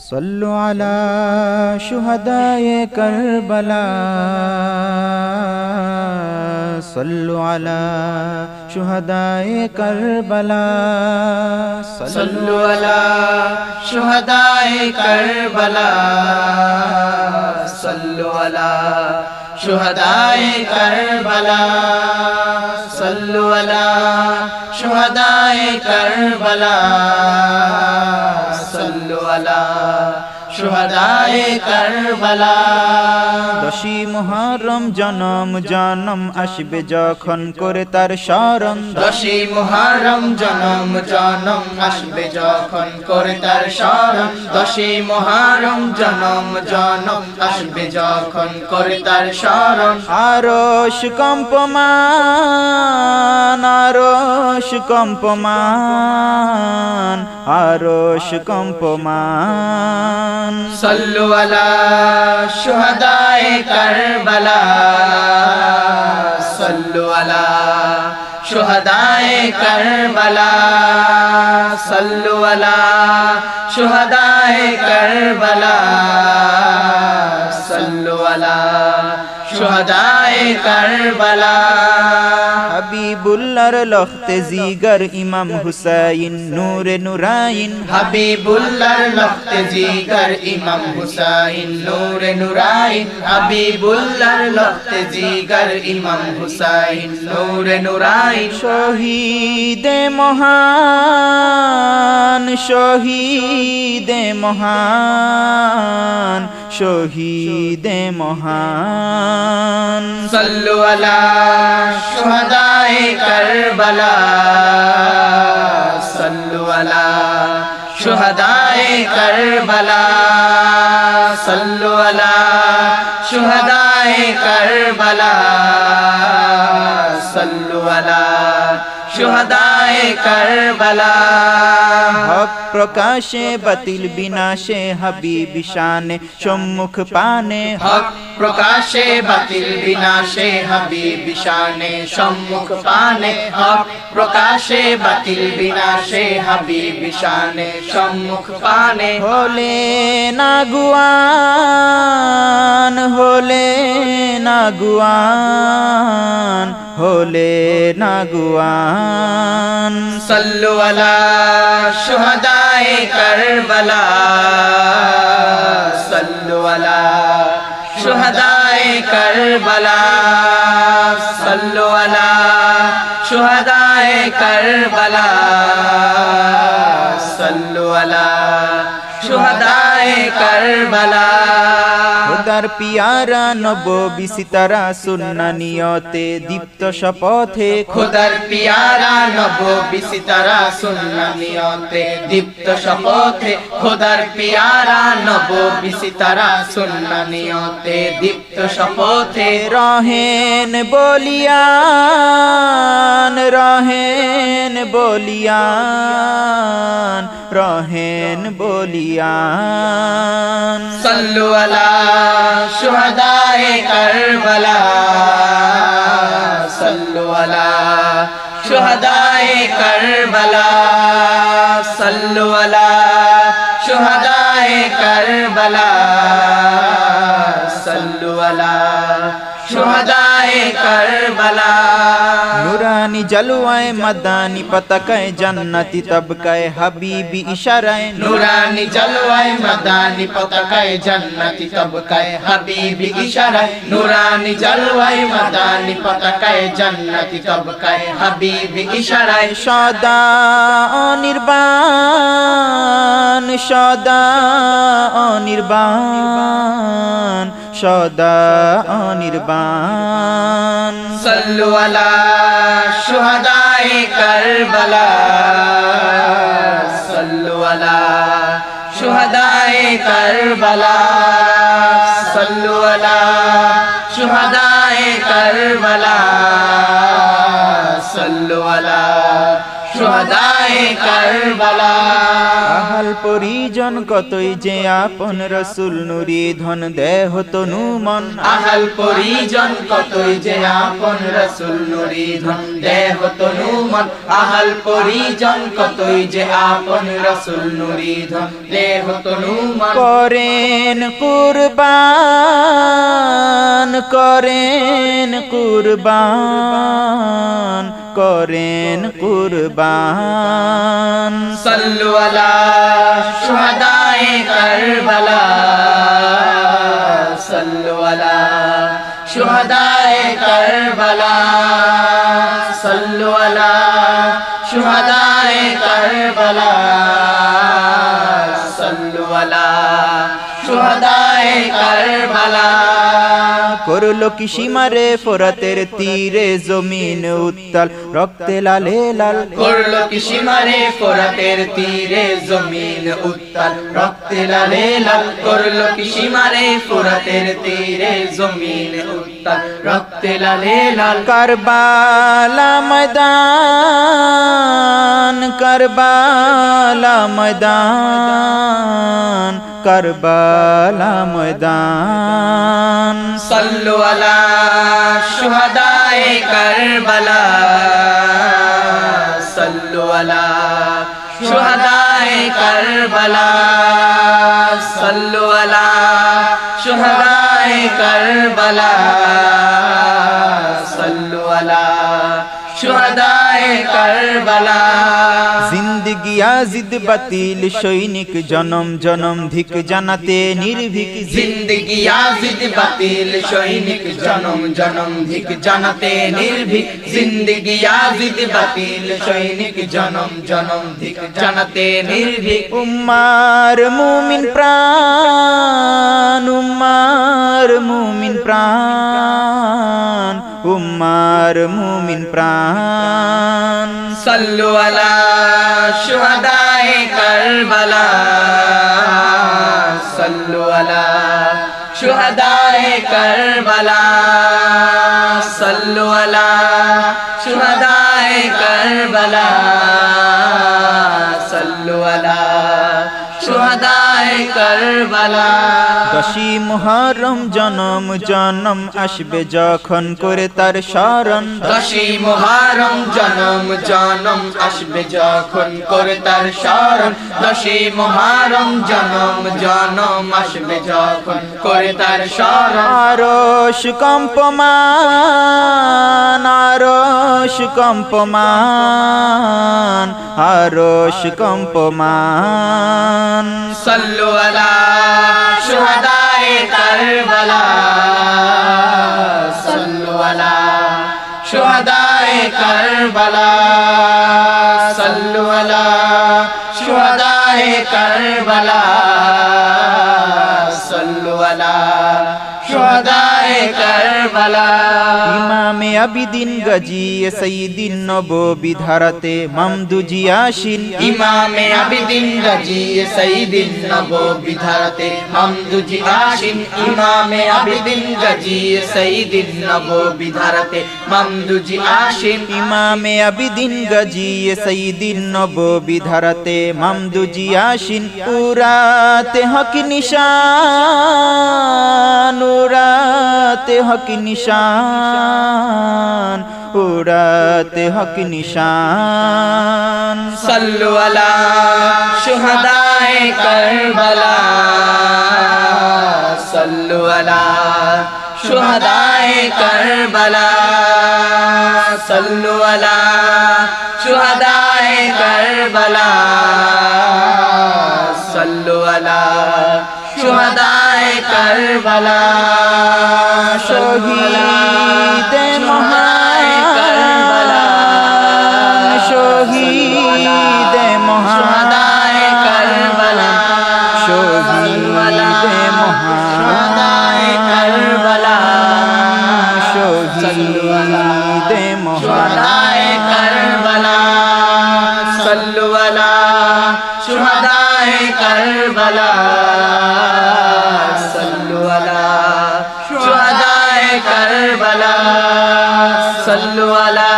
صلو علی شہداء کربلا. صلو علی شہداء کربلا. صلو علی شہداء کربلا. صلو علی شہداء کربلا. صلو علی شہداء کربلا. ওয়ালা শুহদায়ে কারবালা। দশী মুহরম জনম জনম আসবে যখন করে তার শরণ দশী মুহরম জনম জনম আসবে যখন করে তার শরণ দশী মুহরম জনম জনম আসবে যখন করে তার শরণ আরশ কম্পমান আরশ কম্পমান আরশ কম্পমান। সল্লু আলা শুহাদায়ে কারবালা, সল্লু আলা শুহাদায়ে কারবালা, সল্লু আলা শুহাদায়ে কারবালা, সল্লু আলা শুহাদায়ে কারবালা। হাবিবুল্লাহর লখতে জিগর ইমাম হুসাইন নূরে নুরাইন। হাবিবুল্লাহর লখতে জিগর ইমাম হুসাইন নূরে নুরাইন। হাবিবুল্লাহর লখতে জিগর ইমাম হুসাইন নূরে নুরাইন। শহীদে মহান শহীদে মহান। শহীদে মহান। সল্লু আলা শুহাদায়ে কারবালা। সল্লু আলা শুহাদায়ে কারবালা। সল্লু আলা শুহাদায়ে কারবালা। সল্লু আলা শুহাদায়ে কারবালা। হক প্রকাশে বাতিল বিনাশে হাবিব শানে সম্মুখ পানে। হক প্রকাশে বাতিল বিনাশে হাবিব শানে সম্মুখ পানে। হক প্রকাশে বাতিল বিনাশে হাবিব শানে সম্মুখ পানে। হলে নাগুয়ান হলে নাগুয়ান। হলে নাগুয়ান। সল্লু আলা শুহাদায়ে কারবালা। সল্লু আলা শুহাদায়ে কারবালা। সল্লু আলা শুহাদায়ে কারবালা। সল্লু আলা শুহাদায়ে কারবালা। খোদার পিয়ারা নব বিসিতারা সুন্না নিয়তে দীপ্ত শপথে। খোদার পিয়ারা নব বিসিতারা সুন্না নিয়তে দীপ্ত শপথে। খোদার পিয়ারা নব বিসিতারা সুন্না নিয়তে দীপ্ত শপথে। রহেন বলিয়ান রহেন বলিয়ান রহেন বলিয়ান। সল্লু আলা শুহাদায়ে কারবালা সল্লু আলা শুহাদায়ে কারবালা। জলওয়ায় মাদানি পতাকায় জান্নাতি তবকায় হাবিবি ইশারায় নুরানি জলওয়ায় মাদানি পতাকায় জান্নাতি তবকায় হাবিবি ইশারায় নুরানি জলওয়ায় মাদানি পতাকায় জান্নাতি তবকায় হাবিবি ইশারায় সদা অনির্বাণ সদা অনির্বাণ সদা অনির্বাণ সল্লু আলা শুহাদায়ে কারবালা। সল্লু আলা কারবালা। কারবালা। আহাল পরিজন কতই যে আপন রসুল নুরি ধন দেহ তনু মন। আহাল পরিজন কতই যে আপন রসুল নুরি ধন দেহ তনু মন। আহাল পরিজন কতই যে আপন রসুল নুরি ধন দেহ তনু মন। করেন কুরবান করেন কুরবান। করেন কুরবান। সল্লু আলা শুহাদায়ে কারবালা। সল্লু আলা শুহাদায়ে কারবালা। সল্লু আলা শুহাদায়ে করল কি সীমারে? ফোরাতের তীরে জমিন উত্তাল রক্তে লালে লাল। করল কি সীমারে? ফোরাতের তীরে জমিন উত্তাল রক্তে লালে লাল। করল কি সীমারে? ফোরাতের তীরে জমিন উত্তাল রক্তে লালে লাল। কারবালা ময়দান কারবালা ময়দান। কারবালা ময়দান। সল্লু আলা শুহাদায়ে কারবালা। সল্লু আলা শুহাদায়ে কারবালা। সল্লু আলা শুহাদায়ে কারবালা। সল্লু আলা শুহাদায়ে কারবালা। আজিদ বাতিল সৈনিক জনম জনম ধিক জানাতে নির্ভীক জিন্দগি আজিদ বাতিল সৈনিক জনম জনম ধিক জানাতে নির্ভীক জিন্দগি আজিদ বাতিল সৈনিক জনম জনম ধিক জানাতে নির্ভীক। উম্মার মুমিন প্রাণ উম্মার মুমিন প্রাণ উম্মার মুমিন প্রাণ। সল্লু আলা শুহাদায়ে কারবালা কারবালা দশী মহরম জনম জনম আসবে যখন করে তার শরণ দশী মহারম জনম জনম আসবে যখন করে তার স্মরণ। দশী মহারম জনম জনম আসবে যখন করে তার স্মরণ। আরশ কম্পমান আরশ কম্পমান আরশ কম্পমান। সল্লু আলা শুহাদায়ে কারবালা। সল্লু আলা শুহাদায়ে কারবালা। সল্লু আলা শুহাদায়ে কারবালা। সল্লু আলা শুহাদায়ে কারবালা। ইমামে আবিদিন গাজী সঈদিন নববী ধারাতে মামদুজি আসিন। ইমামে আবিদিন গাজী সঈদিন নববী ধারাতে মামদুজি আসিন। ইমামে আবিদিন গাজী সঈদিন নববী ধারাতে মামদুজি আসিন। ইমামে আবিদিন গাজী সঈদিন নববী ধারাতে মামদুজি আসিন। উরাতে হক নিশান উরাতে হক নিশান। উরাতে হক নিশান। সল্লু আলা শুহাদায়ে কারবালা। সল্লু আলা শুহাদায়ে কারবালা। সল্লু আলা শুহাদায়ে কারবালা। সল্লু আলা শুহাদায়ে কারবালা। শহীদ کربلا صلو علی